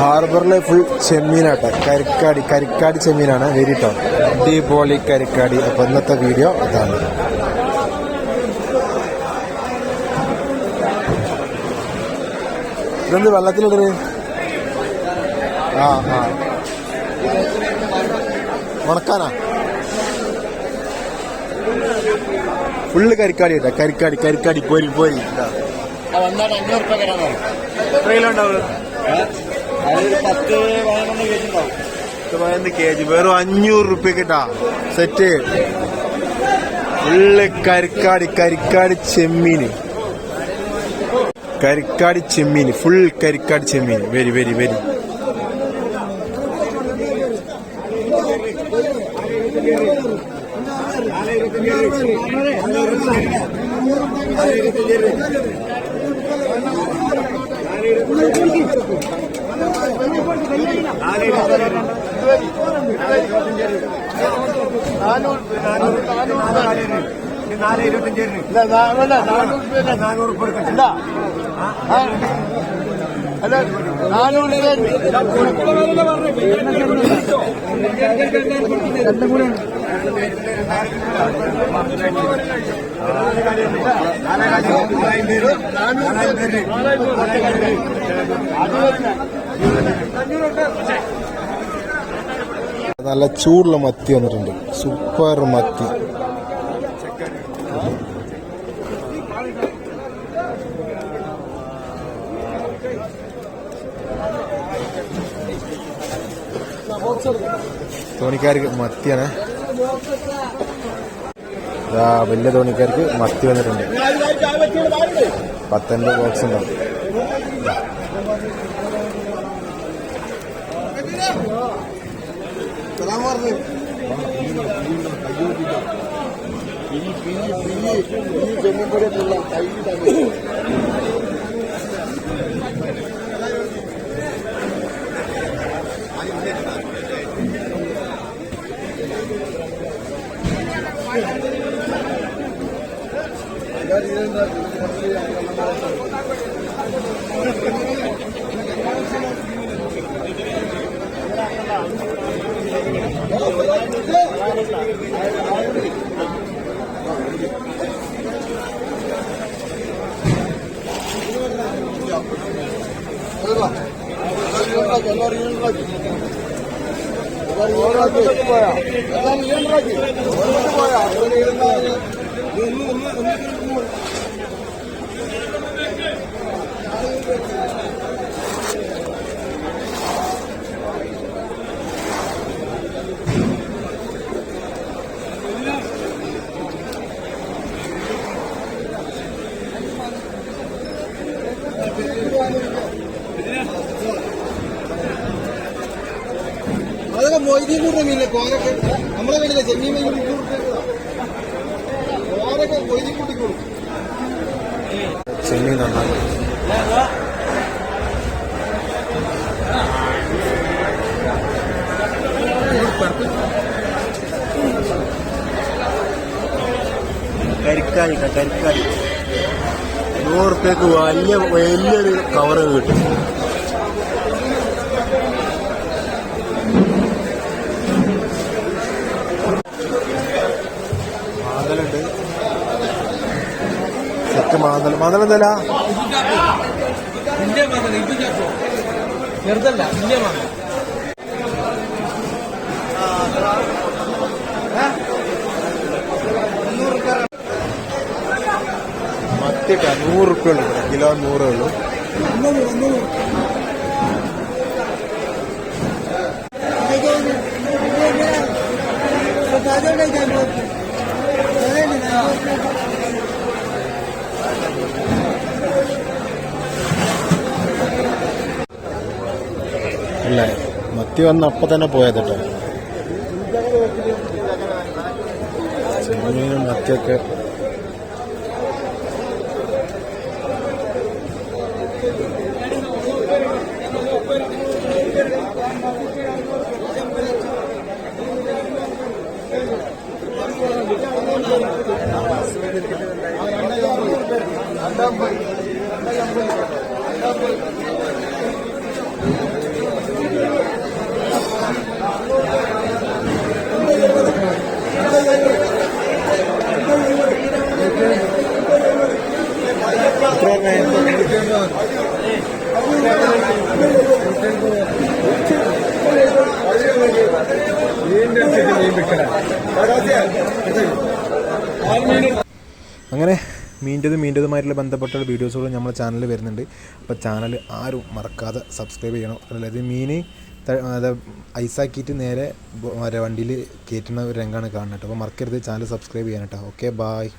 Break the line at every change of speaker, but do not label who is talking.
ഹാർബറിലെ full ചെമ്മീനാട്ടെ. കരിക്കാടി കരിക്കാടി ചെമ്മീനാണ്. വെരിട്ടോ. അടിപൊളി കരിക്കാടി. അപ്പൊ ഇന്നത്തെ വീഡിയോ ഇതാണ്. ഇതെന്ത് വെള്ളത്തിലിടൽ? ആ ആ. ഉണക്കാനാ? ഫുള്ള് കരിക്കാടി കേട്ടോ. കരിക്കാടി കരിക്കാടി. പോരി പോരി.
അഞ്ഞൂറ് രൂപ
കിലോ
പത്ത് പതിനൊന്ന്
കെ ജി വെറും അഞ്ഞൂറ് റുപ്യക്കിട്ടാ സെറ്റ്. ഉള്ളി കരിക്കാടി കരിക്കാടി ചെമ്മീന്. കരിക്കാടി ചെമ്മീന്. ഫുൾ കരിക്കാടി ചെമ്മീന്. Very very very.
നാല് ഇരുപത്തഞ്ച് നാനൂറ് രൂപ എന്താ അല്ല നാനൂറ്
നല്ല ചൂടുള്ള മത്തി വന്നിട്ടുണ്ട്. സൂപ്പർ മത്തി. തോണിക്കാർക്ക് മത്തിയാണ്. വലിയ തോണിക്കാർക്ക് മത്തി വന്നിട്ടുണ്ട്. പത്തന്റെ ബോക്സ് ഉണ്ടാവും ರಾಮರ್ದು ಕೈಯೋಗಿದ್ದ ಈ ಬಿಳಿ ಬಿಳಿ ಈ ಜಮ್ಮು ಪಡೆದಿಲ್ಲ ಕೈಗಿದ್ದಾನೆ Gracias.
അതൊക്കെ മൊയ്തീൻ മീനിലെ കോരൊക്കെ നമ്മളെ കയ്യിലെ ചെമ്മീൻ കോരൊക്കെ മൊയ്തീൻ കൂട്ടിക്കോളും
ചെമ്മീൻ നന്നായി കരിക്കാരി ട്ടോ, കരിക്കാരി നൂറ് റുപ്യക്ക് വലിയ വലിയൊരു കവറ് കിട്ടും. സെറ്റ് മാതൽ മാതൽ എന്തല്ല?
ചെറുതല്ല ഇന്ത്യ മാത്രം
മത്തിട്ട നൂറ് റുപ്യ ഉള്ളു. കിലോ നൂറേ ഉള്ളൂ. ശക്തി വന്ന് അപ്പം തന്നെ പോയത് കേട്ടോ ചെമ്മീനും മത്തിയൊക്കെ. രണ്ടാം പോയി രണ്ടാം പോയി രണ്ടാം പോയി അങ്ങനെ മീന്റെത് മീന്റെതുമായിട്ടുള്ള ബന്ധപ്പെട്ട വീഡിയോസുകൾ നമ്മുടെ ചാനലിൽ വരുന്നുണ്ട്. അപ്പോൾ ചാനൽ ആരും മറക്കാതെ സബ്സ്ക്രൈബ് ചെയ്യണം. അതായത് മീൻ ഐസാക്കിയിട്ട് നേരെ വണ്ടിയിൽ കയറ്റുന്ന ഒരു രംഗമാണ് കാണുന്നത് കേട്ടോ. അപ്പോൾ മറക്കരുത് ചാനൽ സബ്സ്ക്രൈബ് ചെയ്യാൻ കേട്ടോ. Okay bye